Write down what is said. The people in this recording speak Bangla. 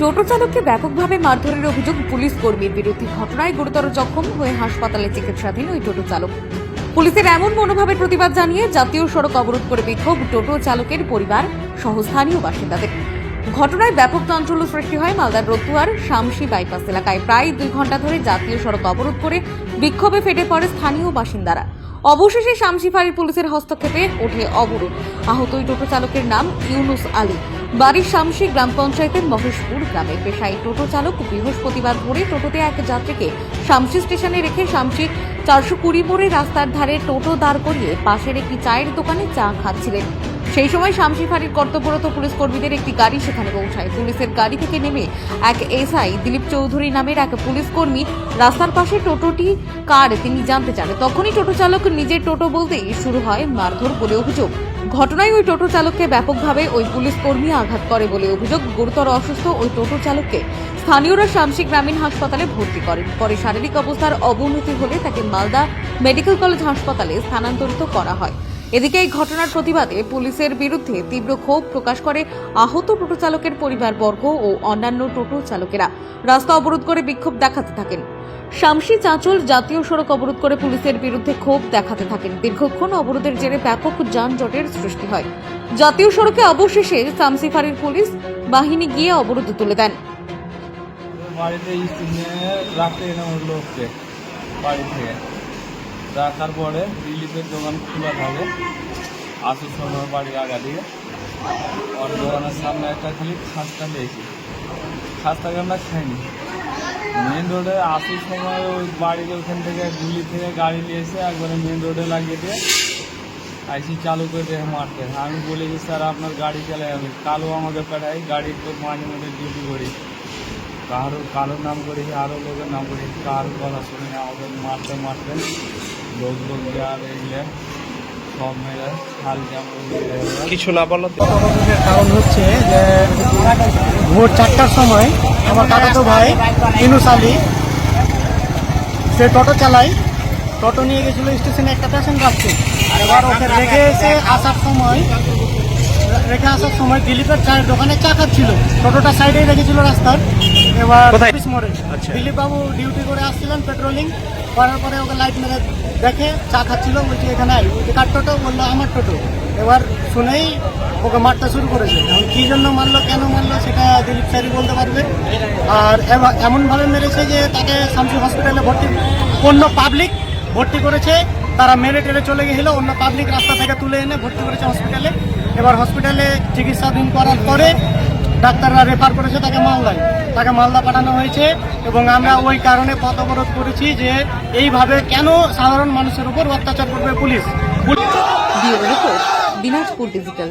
টোটো চালককে ব্যাপকভাবে মারধরের অভিযোগ পুলিশ কর্মীর বিরুদ্ধে ঘটনায় গুরুতর জখম হয়ে হাসপাতালে চিকিৎসাধীন ওই টোটো চালক। পুলিশের এমন মনোভাবের প্রতিবাদ জানিয়ে জাতীয় সড়ক অবরোধ করে বিক্ষোভ টোটো চালকের পরিবার সহ স্থানীয় বাসিন্দাদের। ঘটনায় ব্যাপক চাঞ্চল্য সৃষ্টি হয় মালদার রতুয়ার শামসি বাইপাস এলাকায়। প্রায় দুই ঘণ্টা ধরে জাতীয় সড়ক অবরোধ করে বিক্ষোভে ফেটে পড়ে স্থানীয় বাসিন্দারা। অবশেষে শামসি ফাঁড়ির পুলিশের হস্তক্ষেপে ওঠে অবরোধ। আহত ওই টোটো চালকের নাম ইউনুস আলী। বাড়ির শামসি গ্রাম পঞ্চায়েতের মহেশপুর গ্রামে পেশায় টোটো চালক বৃহস্পতিবার ভোরে টোটোতে এক যাত্রীকে শামসি স্টেশনে রেখে শামসি চারশো কুড়ি মোড়ে রাস্তার ধারে টোটো দাঁড় করিয়ে পাশের একটি চায়ের দোকানে চা খাচ্ছিলেন। সেই সময় শামসি ফাঁড়ির কর্তব্যরত পুলিশ কর্মীদের একটি গাড়ি সেখানে পৌঁছায়। পুলিশের গাড়ি থেকে নেমে এক এসআই দিলীপ চৌধুরী নামের এক পুলিশ কর্মী রাস্তার পাশে টোটোটি কার তিনি জানতে চান। তখনই টোটো চালক নিজের টোটো বলতেই শুরু হয় মারধর বলে অভিযোগ। ঘটনায় ওই টোটো চালককে ব্যাপকভাবে ওই পুলিশ কর্মী আঘাত করে বলে অভিযোগ। গুরুতর অসুস্থ ওই টোটো চালককে স্থানীয়রা শামসি গ্রামীণ হাসপাতালে ভর্তি করেন। পরে শারীরিক অবস্থার অবনতি হলে তাকে মালদা মেডিকেল কলেজ হাসপাতালে স্থানান্তরিত করা হয়। এদিকে এই ঘটনার প্রতিবাদে পুলিশের বিরুদ্ধে তীব্র ক্ষোভ প্রকাশ করে আহত টোটো চালকের পরিবারবর্গ ও অন্যান্য টোটো চালকেরা। রাস্তা অবরোধ করে বিক্ষোভ দেখাতে থাকেন। শামসি চাঁচল জাতীয় সড়ক অবরোধ করে পুলিশের বিরুদ্ধে ক্ষোভ দেখাতে থাকেন। দীর্ঘক্ষণ অবরোধের জেরে ব্যাপক যানজটের সৃষ্টি হয়। জাতীয় সড়কে অবশেষে শামসি ফাঁড়ির পুলিশ বাহিনী গিয়ে অবরোধ তুলে দেন। বাড়িতে লোককে বাড়ি থেকে রাখার পরে রিলিফের দোকান খোলা থাকে। আসার সময় বাড়ির আগা দিয়ে। ওর দোকানের সামনে একটা খালি খাস্তা পেয়েছি খাস্তাকে আমরা খাইনি? মেন রোডে আসার সময় ওই বাড়ির ওখান থেকে গুলি থেকে গাড়ি নিয়ে এসে একবারে মেন রোডে লাগিয়ে দিয়ে আইসি চালু করে দিয়ে মারতে। আমি বলি যে স্যার, আপনার গাড়ি চালাই আমি। কালো আমাকে পাঠাই গাড়ি তো মাঝে মধ্যে ডিউটি করি। কারও, কারোর নাম করেছি আরও লোকের নাম করেছি কারও কথা শুনে আমাদের মারতে মারতে। লোক লোক আর এগুলো সব মেরে হাল জামা কিছু না বলো কারণ হচ্ছে যে ভোর চারটার সময় আমার কাকাতো ভাই ইনুস আলী সে টোটো চালাই টোটো নিয়ে গেছিল স্টেশনে একটা পেশেন্ট রাখছে এবার ওকে রেখে এসে আসার সময় রেখে আসার সময় দিলীপের চায়ের দোকানে চা খাচ্ছিল। টোটোটা সাইডেই রেখেছিল রাস্তার। এবার? অফিস মোড়ে। আচ্ছা। দিলীপ বাবু ডিউটি করে আসছিলেন পেট্রোলিং করার পরে ওকে লাইট মেরে দেখে চা খাচ্ছিল বলছি এখানে আই কার টোটো? বলল আমার টোটো। এবার শুনেই ওকে মারতে শুরু করেছে। এখন কী জন্য মারলো কেন মারলো সেটা দিলীপ স্যারই বলতে পারবে। আর এমনভাবে মেরেছে যে তাকে শামসি হসপিটালে ভর্তি অন্য পাবলিক ভর্তি করেছে। তারা মেরে টেরে চলে গেছিল অন্য পাবলিক রাস্তা থেকে তুলে এনে ভর্তি করেছে হসপিটালে। এবার হসপিটালে চিকিৎসাধীন করার পরে ডাক্তাররা রেফার করেছে, তাকে মালদায়। তাকে মালদা পাঠানো হয়েছে এবং আমরা ওই কারণে পথ অবরোধ করেছি যে এইভাবে কেন সাধারণ মানুষের উপর অত্যাচার করবে পুলিশ? দিনাজপুর ডিজিটাল।